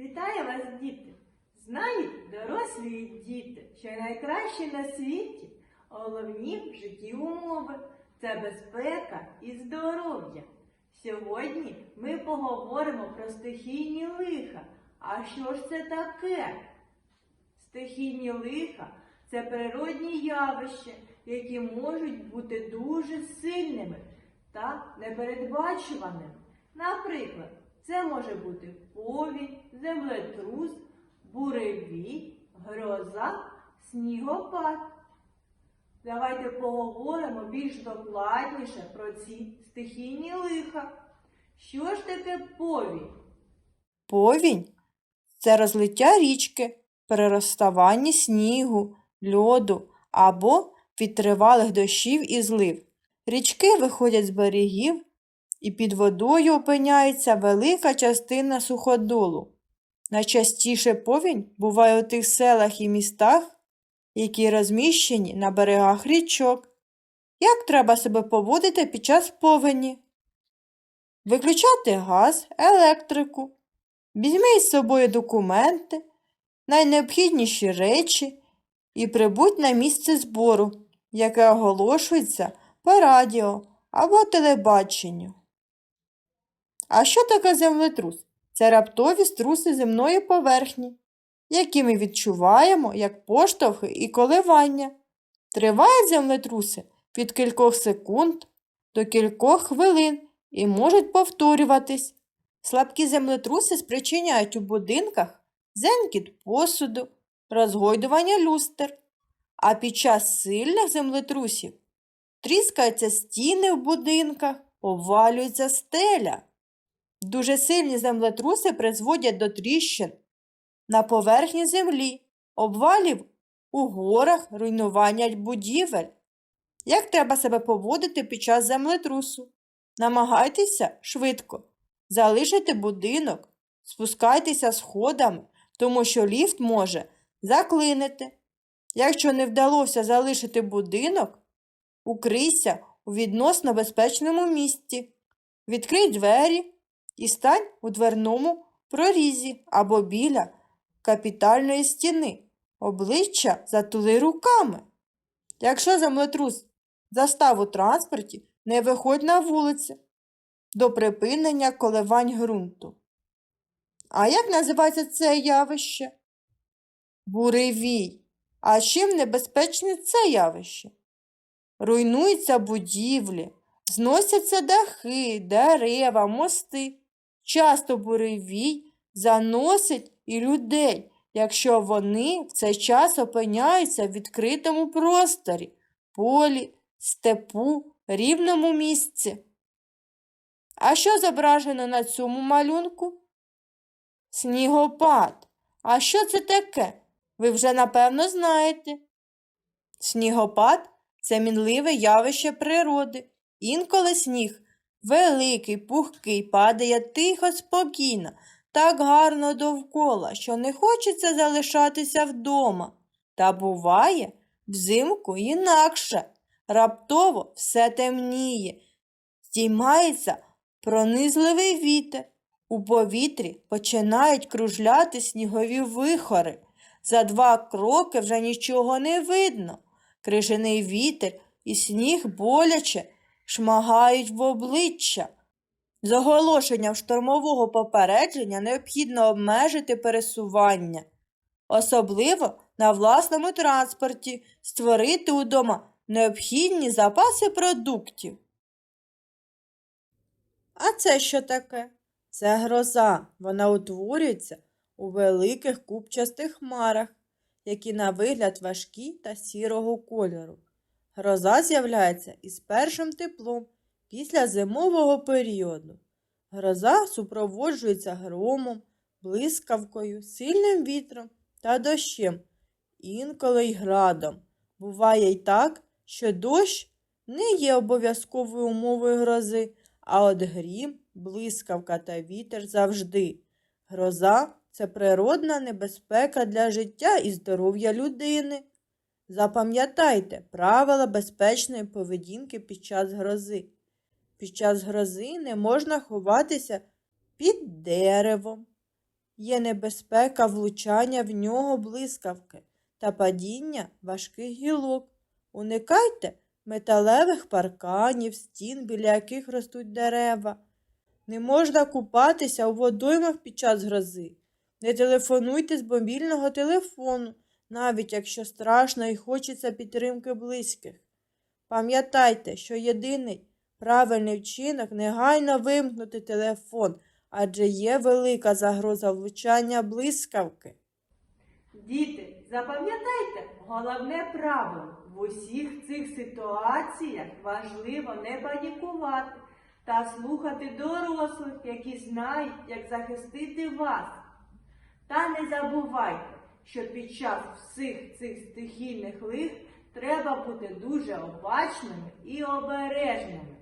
Вітаю вас, діти! Знають дорослі і діти, що найкраще на світі головні в житті умови це безпека і здоров'я. Сьогодні ми поговоримо про стихійні лиха. А що ж це таке? Стихійні лиха це природні явища, які можуть бути дуже сильними та непередбачуваними. Наприклад, це може бути повінь, землетрус, буревій, гроза, снігопад. Давайте поговоримо більш докладніше про ці стихійні лиха. Що ж таке повінь? Повінь це розлиття річки, перероставання снігу, льоду або від тривалих дощів і злив. Річки виходять з берегів, і під водою опиняється велика частина суходолу. Найчастіше повінь буває у тих селах і містах, які розміщені на берегах річок. Як треба себе поводити під час повені? Виключати газ, електрику. Візьми із собою документи, найнеобхідніші речі і прибудь на місце збору, яке оголошується по радіо або телебаченню. А що таке землетрус? Це раптові струси земної поверхні, які ми відчуваємо як поштовхи і коливання. Тривають землетруси від кількох секунд до кількох хвилин і можуть повторюватись. Слабкі землетруси спричиняють у будинках зенькіт посуду, розгойдування люстер, а під час сильних землетрусів тріскаються стіни в будинках, обвалюється стеля. Дуже сильні землетруси призводять до тріщин на поверхні землі, обвалів у горах, руйнування будівель. Як треба себе поводити під час землетрусу? Намагайтеся швидко залишити будинок, спускайтеся сходами, тому що ліфт може заклинити. Якщо не вдалося залишити будинок, укрийся у відносно безпечному місці. Відкрий двері і стань у дверному прорізі або біля капітальної стіни. Обличчя затули руками. Якщо землетрус застав у транспорті, не виходь на вулицю до припинення коливань ґрунту. А як називається це явище? Буревій. А чим небезпечне це явище? Руйнуються будівлі, зносяться дахи, дерева, мости. Часто буревій заносить і людей, якщо вони в цей час опиняються в відкритому просторі, полі, степу, рівному місці. А що зображено на цьому малюнку? Снігопад. А що це таке? Ви вже напевно знаєте. Снігопад це мінливе явище природи. Інколи сніг великий, пухкий, падає тихо, спокійно, так гарно довкола, що не хочеться залишатися вдома. Та буває взимку інакше. Раптово все темніє, здіймається пронизливий вітер. У повітрі починають кружляти снігові вихори. За два кроки вже нічого не видно. Крижаний вітер і сніг боляче шмагають в обличчя. З оголошенням штормового попередження необхідно обмежити пересування, особливо на власному транспорті, створити удома необхідні запаси продуктів. А це що таке? Це гроза. Вона утворюється у великих купчастих хмарах, які на вигляд важкі та сірого кольору. Гроза з'являється із першим теплом після зимового періоду. Гроза супроводжується громом, блискавкою, сильним вітром та дощем, інколи й градом. Буває й так, що дощ не є обов'язковою умовою грози, а от грім, блискавка та вітер завжди. Гроза це природна небезпека для життя і здоров'я людини. Запам'ятайте правила безпечної поведінки під час грози. Під час грози не можна ховатися під деревом. є небезпека влучання в нього блискавки та падіння важких гілок. Уникайте металевих парканів, стін, біля яких ростуть дерева. Не можна купатися у водоймах під час грози. Не телефонуйте з мобільного телефону, навіть якщо страшно і хочеться підтримки близьких. Пам'ятайте, що єдиний правильний вчинок негайно вимкнути телефон, адже є велика загроза влучання блискавки. Діти, запам'ятайте головне правило. В усіх цих ситуаціях важливо не панікувати та слухати дорослих, які знають, як захистити вас. Та не забувайте, що під час всіх цих стихійних лих треба бути дуже обачними і обережними.